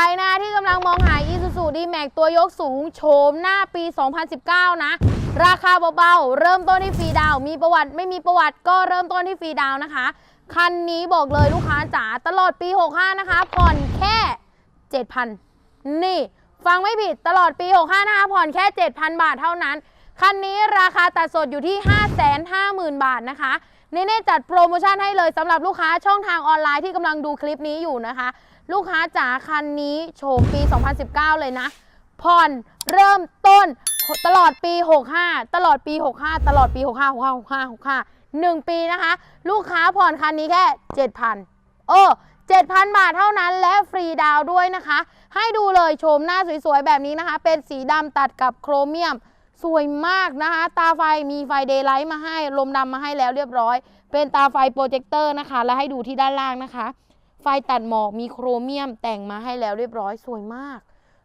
รนะที่กำลังมองหา Isuzu D-Max ตัวยกสูงโฉมหน้าปี 2019 นะ ราคาเบาๆ เริ่มต้นที่ฟรีดาว มีประวัติไม่มีประวัติก็เริ่มต้นที่ฟรีดาวน์นะคะ คันนี้บอกเลยลูกค้าจ๋าตลอดปี 65 นะคะ ผ่อนแค่ 7,000 นี่ ฟังไม่ผิดตลอดปี 65 นะคะ ผ่อนแค่ 7,000 บาทเท่านั้น คันนี้ราคาตัดสดอยู่ที่ 550,000 บาทนะคะเน่ๆจัดโปรโมชั่นให้เลยสำหรับลูกค้าช่องทางออนไลน์ที่กำลังดูคลิปนี้อยู่นะคะ ลูกค้าจ๋าคันนี้โฉมปี 2019 เลยนะ ผ่อนเริ่มต้นตลอดปี 65 ตลอดปี 65 ตลอดปี 65 65 65 65 1 ปีนะคะ ลูกค้าผ่อนคันนี้แค่ 7,000โอ้7,000 บาทเท่านั้นและฟรีดาวด้วยนะคะ ให้ดูเลยโฉมหน้าสวยๆ แบบนี้นะคะ เป็นสีดำตัดกับโครเมียม สวยมากนะคะ ตาไฟมีไฟเดย์ไลท์มาให้ ลมดำมาให้แล้วเรียบร้อย เป็นตาไฟโปรเจคเตอร์นะคะ และให้ดูที่ด้านล่างนะคะ ไฟตัดหมอกมีโครเมียมแต่งมาให้แล้วเรียบร้อยสวยมาก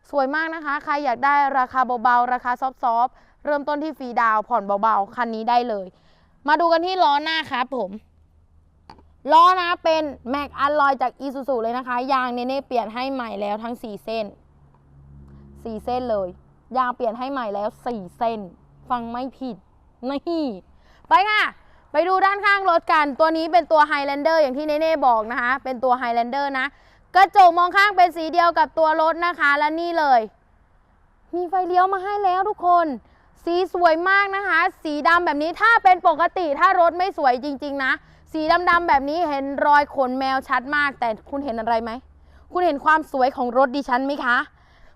สวยมากนะคะ ใครอยากได้ราคาเบาๆ ราคาซอฟต์ๆเริ่มต้นที่ฟรีดาวผ่อนเบาๆ คันนี้ได้เลย มาดูกันที่ล้อหน้าครับผม ล้อนะเป็นแม็กอัลลอยจากอีซูซูเลยนะคะ ยางเนเน่เปลี่ยนให้ใหม่แล้วทั้ง 4 เส้น 4 เส้นเลย ยางเปลี่ยนให้ใหม่แล้ว 4 เส้น ฟังไม่ผิดนี่ไปค่ะ ไปดูด้านข้างรถกัน ตัวนี้เป็นตัว Highlander อย่างที่เนเน่บอกนะคะ เป็นตัว Highlander นะ กระจกมองข้างเป็นสีเดียวกับตัวรถนะคะ และนี่เลย มีไฟเลี้ยวมาให้แล้วทุกคน สีสวยมากนะคะ สีดำแบบนี้ถ้าเป็นปกติถ้ารถไม่สวยจริง ๆ นะ สีดำๆแบบนี้เห็นรอยขนแมวชัดมาก แต่คุณเห็นอะไรไหม คุณเห็นความสวยของรถดิฉันไหมคะ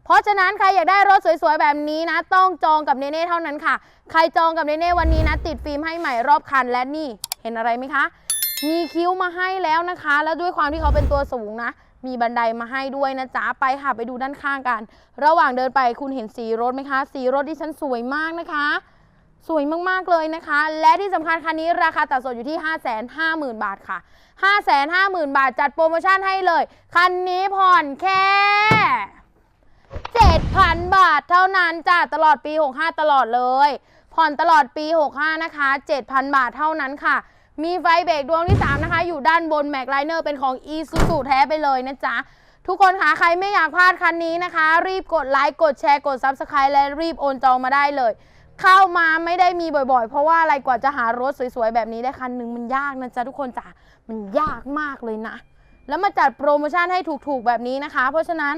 เพราะฉะนั้นใครอยากได้รถสวยๆ แบบนี้นะ ต้องจองกับเนเน่เท่านั้นค่ะ ใครจองกับเนเน่วันนี้นะ ติดฟิล์มให้ใหม่รอบคันและนี่เห็นอะไรไหมคะ มีคิ้วมาให้แล้วนะคะ แล้วด้วยความที่เขาเป็นตัวสูงนะ มีบันไดมาให้ด้วยนะจ๊ะไปค่ะไปดูด้านข้างกัน ระหว่างเดินไปคุณเห็นสีรถไหมคะ สีรถที่ฉันสวยมากนะคะสวยมาก ๆ เลยนะคะ และที่สำคัญคันนี้ราคาตัดสดอยู่ที่ 550,000 บาทค่ะ 550,000 บาทจัดโปรโมชั่นให้เลย คันนี้ผ่อนแค่ 7,000 บาทเท่านั้นจ้ะตลอดปี 65 ตลอดเลย ผ่อนตลอดปี 65 นะคะ 7,000 บาทเท่านั้นค่ะ มีไฟเบรกดวงที่ 3 นะคะ อยู่ด้านบนแม็กไลเนอร์เป็นของ e s u s u แท้ไปเลยนะจ๊ะ ทุกคนคะใครไม่อยากพลาดคันนี้นะคะ รีบกดไลค์กดแชร์กด Subscribe และรีบโอนจองมาได้เลย เข้ามาไม่ได้มีบ่อยๆ เพราะว่าอะไรกว่าจะหารถสวยๆ แบบนี้ได้คันหนึ่งมันยากนะจ๊ะทุกคนจ๋ามันยากมากเลยนะแล้วมาจัดโปรโมชั่นให้ถูกๆแบบนี้นะคะ เพราะฉะนั้น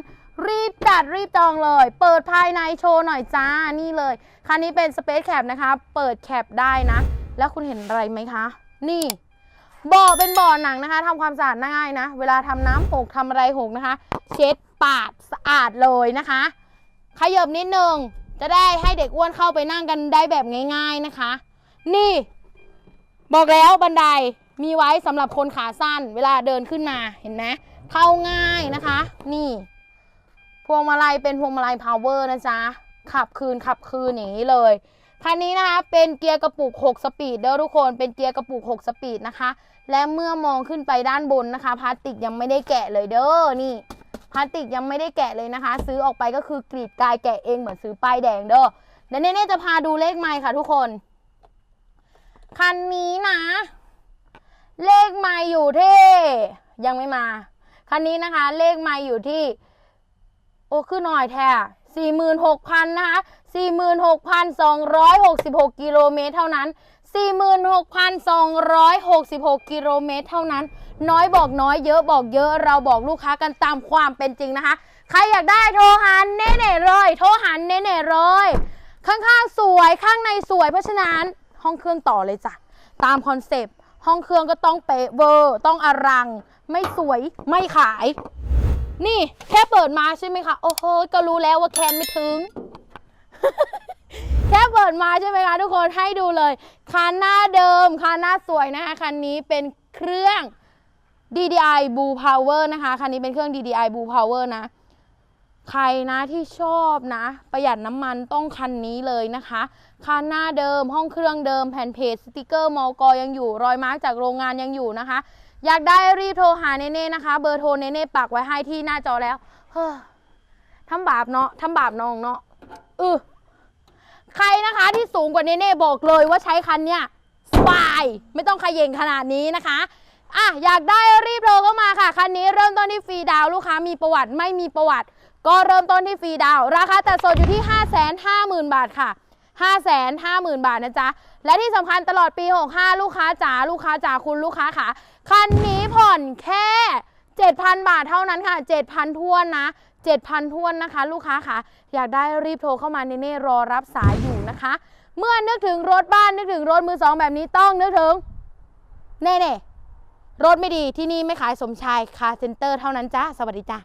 รีบจัดรีบจองเลย เปิดภายในโชว์หน่อยจ้านี่เลย คันนี้เป็น Space Cap นะคะ เปิดแคปได้นะ แล้วคุณเห็นอะไรไหมคะ นี่บ่อเป็นบ่อหนังนะคะทำความสะอาดง่ายนะ เวลาทำน้ำหกทำอะไรหกนะคะ เช็ดปาดสะอาดเลยนะคะ ขยับนิดนึงจะได้ให้เด็กอ้วนเข้าไปนั่งกันได้แบบง่าย ๆนะคะ นี่ บอกแล้วบันไดมีไว้สำหรับคนขาสั้น เวลาเดินขึ้นมาเห็นไหมเข้าง่ายนะคะ นี่ พวงมาลัยเป็นพวงมาลัยพาวเวอร์นะจ๊ะ ขับคืนขับคืนอย่างนี้เลย คันนี้นะคะ เป็นเกียร์กระปุก 6 สปีดเด้อทุกคน เป็นเกียร์กระปุก 6 สปีดนะคะ และเมื่อมองขึ้นไปด้านบนนะคะ พลาสติกยังไม่ได้แกะเลยเด้อ นี่ พลาสติกยังไม่ได้แกะเลยนะคะ ซื้อออกไปก็คือกรีดกายแกะเองเหมือนซื้อป้ายแดงเด้อเดี๋ยวเน่จะพาดูเลขไมค์ค่ะทุกคน คันนี้นะ เลขไมค์อยู่ที่ยังไม่มา คันนี้นะคะ เลขไมค์อยู่ที่ โอ้ขึ้นหน่อยแท้สี่หมื่นหกพันนะคะสี่หมื่นหกพันสองร้อยหกสิบหกกิโลเมตรเท่านั้นสี่หมื่นหกพันสองร้อยหกสิบหกกิโลเมตรเท่านั้น น้อยบอกน้อยเยอะบอกเยอะเราบอกลูกค้ากันตามความเป็นจริงนะคะ ใครอยากได้โทรหันเน่เน่ๆเลย โทรหันเน่เน่ๆเลย ข้างๆสวยข้างในสวยเพราะฉะนั้นห้องเครื่องต่อเลยจ้ะ ตามคอนเซปต์ห้องเครื่องก็ต้องเป๊ะเวอร์ต้องอลัง ไม่สวยไม่ขาย นี่แค่เปิดมาใช่ไหมคะ โอ้โห ก็รู้แล้วว่าแคนไม่ถึง แค่เปิดมาใช่ไหมคะทุกคนให้ดูเลย คันหน้าเดิม คันหน้าสวยนะคะ คันนี้เป็นเครื่อง DDI Blue Power นะคะ คันนี้เป็นเครื่อง DDI Blue Power นะ ใครนะที่ชอบนะ ประหยัดน้ำมันต้องคันนี้เลยนะคะ คันหน้าเดิม ห้องเครื่องเดิม แผ่นเพจสติกเกอร์มอกอยังอยู่ รอยมาร์กจากโรงงานยังอยู่นะคะ อยากได้รีบโทรหาเน่ๆนะคะ เบอร์โทรเน่ๆปักไว้ให้ที่หน้าจอแล้ว เฮ้อทำบาปเนาะทำบาปน้องเนาะเออใครนะคะที่สูงกว่าเน่ๆบอกเลยว่าใช้คันเนี้ยสบายไม่ต้องขย่งขนาดนี้นะคะอะอยากได้รีบโทรเข้ามาค่ะ คันนี้เริ่มต้นที่ฟรีดาวลูกค้ามีประวัติไม่มีประวัติ ก็เริ่มต้นที่ฟรีดาวราคาแต่สดอยู่ที่ 5 5 0 0 0 0 บาทค่ะ 5 5 0 0 0 0 บาทนะจ๊ะ และที่สำคัญตลอดปี 65 ลูกค้าจ๋าลูกค้าจ๋าคุณลูกค้าค่ะ คันนี้ผ่อนแค่ 7,000 บาทเท่านั้นค่ะ 7,000ทวนนะ 7,000ทวนนะคะ ลูกค้าค่ะ อยากได้รีบโทรเข้ามาเน่รอรับสายอยู่นะคะ เมื่อนึกถึงรถบ้านนึกถึงรถมือสองแบบนี้ต้องนึกถึงเน่เน่รถไม่ดีที่นี่ไม่ขายสมชายคาเซ็นเตอร์เท่านั้นจ้าสวัสดีจ้า